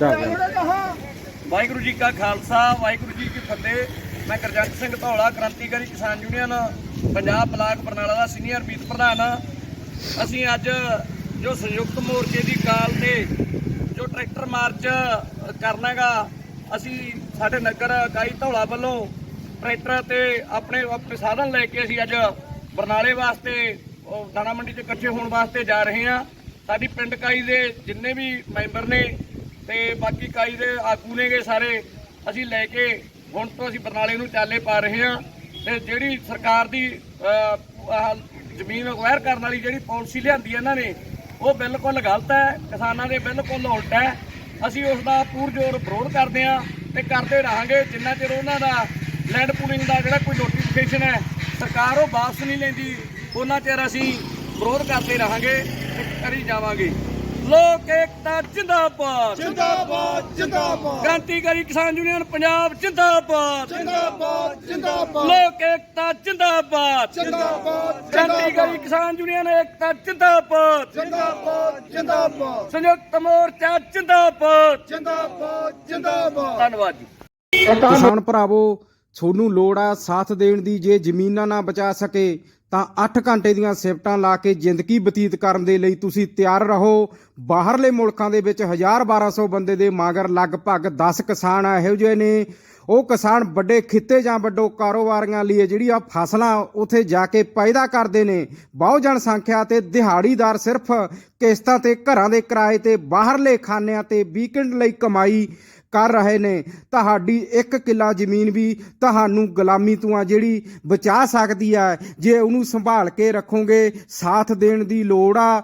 ਵਾਹਿਗੁਰੂ ਜੀ ਕਾ ਖਾਲਸਾ, ਵਾਹਿਗੁਰੂ ਜੀ ਕੀ ਫਤਿਹ। ਮੈਂ Gurjant Singh Dhaula, Krantikari Kisan union, Punjab block Barnala ਦਾ ਸੀਨੀਅਰ ਮੀਤ ਪ੍ਰਧਾਨ ਹਾਂ। ਅਸੀਂ ਅੱਜ ਜੋ ਸੰਯੁਕਤ ਮੋਰਚੇ ਦੀ ਕਾਲ ਤੇ ਜੋ ਟਰੈਕਟਰ ਮਾਰਚ ਕਰਨਾਗਾ, ਅਸੀਂ ਸਾਡੇ ਨਗਰ ਇਕਾਈ ਧੌਲਾ ਵੱਲੋਂ ਟਰੈਕਟਰ ਤੇ ਆਪਣੇ ਆਪਣੇ ਸਾਧਨ ਲੈ ਕੇ ਅਸੀਂ ਅੱਜ ਬਰਨਾਲੇ ਵਾਸਤੇ ਦਾਣਾ ਮੰਡੀ 'ਚ ਇਕੱਠੇ ਹੋਣ ਵਾਸਤੇ ਜਾ ਰਹੇ ਹਾਂ। ਸਾਡੀ ਪਿੰਡ ਇਕਾਈ ਦੇ ਜਿੰਨੇ ਵੀ ਮੈਂਬਰ ਨੇ ਤੇ ਬਾਕੀ ਇਕਾਈ ਦੇ ਆਗੂ ਨੇਗੇ ਸਾਰੇ, ਅਸੀਂ ਲੈ ਕੇ ਹੁਣ ਤੋਂ ਅਸੀਂ ਬਰਨਾਲੇ ਨੂੰ ਚਾਲੇ ਪਾ ਰਹੇ ਹਾਂ ਤੇ ਜਿਹੜੀ ਸਰਕਾਰ ਦੀ ਜ਼ਮੀਨ ਅਕਵਾਇਰ ਕਰਨ ਵਾਲੀ ਜਿਹੜੀ ਪਾਲਿਸੀ ਲਿਆਂਦੀ ਹੈ ਇਹਨਾਂ ਨੇ, ਉਹ ਬਿਲਕੁਲ ਗਲਤ ਹੈ, ਕਿਸਾਨਾਂ ਦੇ ਬਿਲਕੁਲ ਉਲਟ ਹੈ। ਅਸੀਂ ਉਸ ਦਾ ਪੂਰਜੋਰ ਵਿਰੋਧ ਕਰਦੇ ਹਾਂ ਤੇ ਕਰਦੇ ਰਹਾਂਗੇ, ਜਿੰਨਾ ਚਿਰ ਉਹਨਾਂ ਦਾ ਲੈਂਡ ਪੂਲਿੰਗ ਦਾ ਜਿਹੜਾ ਕੋਈ ਨੋਟੀਫਿਕੇਸ਼ਨ ਹੈ, ਸਰਕਾਰ ਉਹ ਵਾਪਸ ਨਹੀਂ ਲੈਂਦੀ, ਉਹਨਾਂ ਚਿਰ ਅਸੀਂ ਵਿਰੋਧ ਕਰਦੇ ਰਹਾਂਗੇ ਤੇ ਕਰੀ ਜਾਵਾਂਗੇ। ਲੋਕ ਏਕਤਾ ਜਿੰਦਾਬਾਦ। ਜਿੰਦਾਬਾਦ ਜਿੰਦਾਬਾਦ। ਕ੍ਰਾਂਤੀਕਾਰੀ ਕਿਸਾਨ ਯੂਨੀਅਨ ਪੰਜਾਬ ਜਿੰਦਾਬਾਦ। ਜਿੰਦਾਬਾਦ ਜਿੰਦਾਬਾਦ। ਲੋਕ ਏਕਤਾ ਜਿੰਦਾਬਾਦ। ਜਿੰਦਾਬਾਦ ਕ੍ਰਾਂਤੀਕਾਰੀ ਕਿਸਾਨ ਯੂਨੀਅਨ ਏਕਤਾ ਜਿੰਦਾਬਾਦ। ਜਿੰਦਾਬਾਦ ਜਿੰਦਾਬਾਦ। ਸੰਯੁਕਤ ਮੋਰਚਾ ਜਿੰਦਾਬਾਦ। ਜਿੰਦਾਬਾਦ ਜਿੰਦਾਬਾਦ। ਧੰਨਵਾਦ ਜੀ। ਕਿਸਾਨ ਭਰਾਵੋ ਤੁਹਾਨੂੰ ਲੋੜ ਆ ਸਾਥ ਦੇਣ ਦੀ ਜੇ ਜ਼ਮੀਨਾਂ ਨਾ ਬਚਾ ਸਕੇ, ਤਾਂ 8 ਘੰਟੇ ਦੀਆਂ ਸਿਫਟਾਂ ਲਾ ਕੇ ਜ਼ਿੰਦਗੀ ਬਤੀਤ ਕਰਨ ਦੇ ਲਈ ਤੁਸੀਂ ਤਿਆਰ ਰਹੋ। ਬਾਹਰਲੇ ਮੁਲਕਾਂ ਦੇ ਵਿੱਚ 1000 1200 ਬੰਦੇ ਦੇ ਮਾਗਰ ਲਗਭਗ 10 ਕਿਸਾਨ ਇਹੋ ਜਿਹੇ ਨੇ। ਉਹ ਕਿਸਾਨ ਵੱਡੇ ਖਿੱਤੇ ਜਾਂ ਵੱਡੋ ਕਾਰੋਬਾਰੀਆਂ ਲਈ ਜਿਹੜੀ ਆ ਫਸਲਾਂ ਉਥੇ ਜਾ ਕੇ ਪੈਦਾ ਕਰਦੇ ਨੇ। ਬਹੁ ਜਨਸੰਖਿਆ ਤੇ ਦਿਹਾੜੀਦਾਰ ਸਿਰਫ ਕਿਸ਼ਤਾਂ ਤੇ ਘਰਾਂ ਦੇ ਕਿਰਾਏ ਤੇ ਬਾਹਰਲੇ ਖਾਨਿਆਂ ਤੇ ਵੀਕਐਂਡ ਲਈ ਕਮਾਈ ਕਰ ਰਹੇ ਨੇ। ਤੁਹਾਡੀ ਇੱਕ ਕਿੱਲਾ ਜ਼ਮੀਨ ਵੀ ਤੁਹਾਨੂੰ ਗੁਲਾਮੀ ਤੋਂ ਆ ਜਿਹੜੀ ਬਚਾ ਸਕਦੀ ਹੈ। ਜੇ ਉਹਨੂੰ ਸੰਭਾਲ ਕੇ ਰੱਖੋਗੇ, ਸਾਥ ਦੇਣ ਦੀ ਲੋੜ ਆ।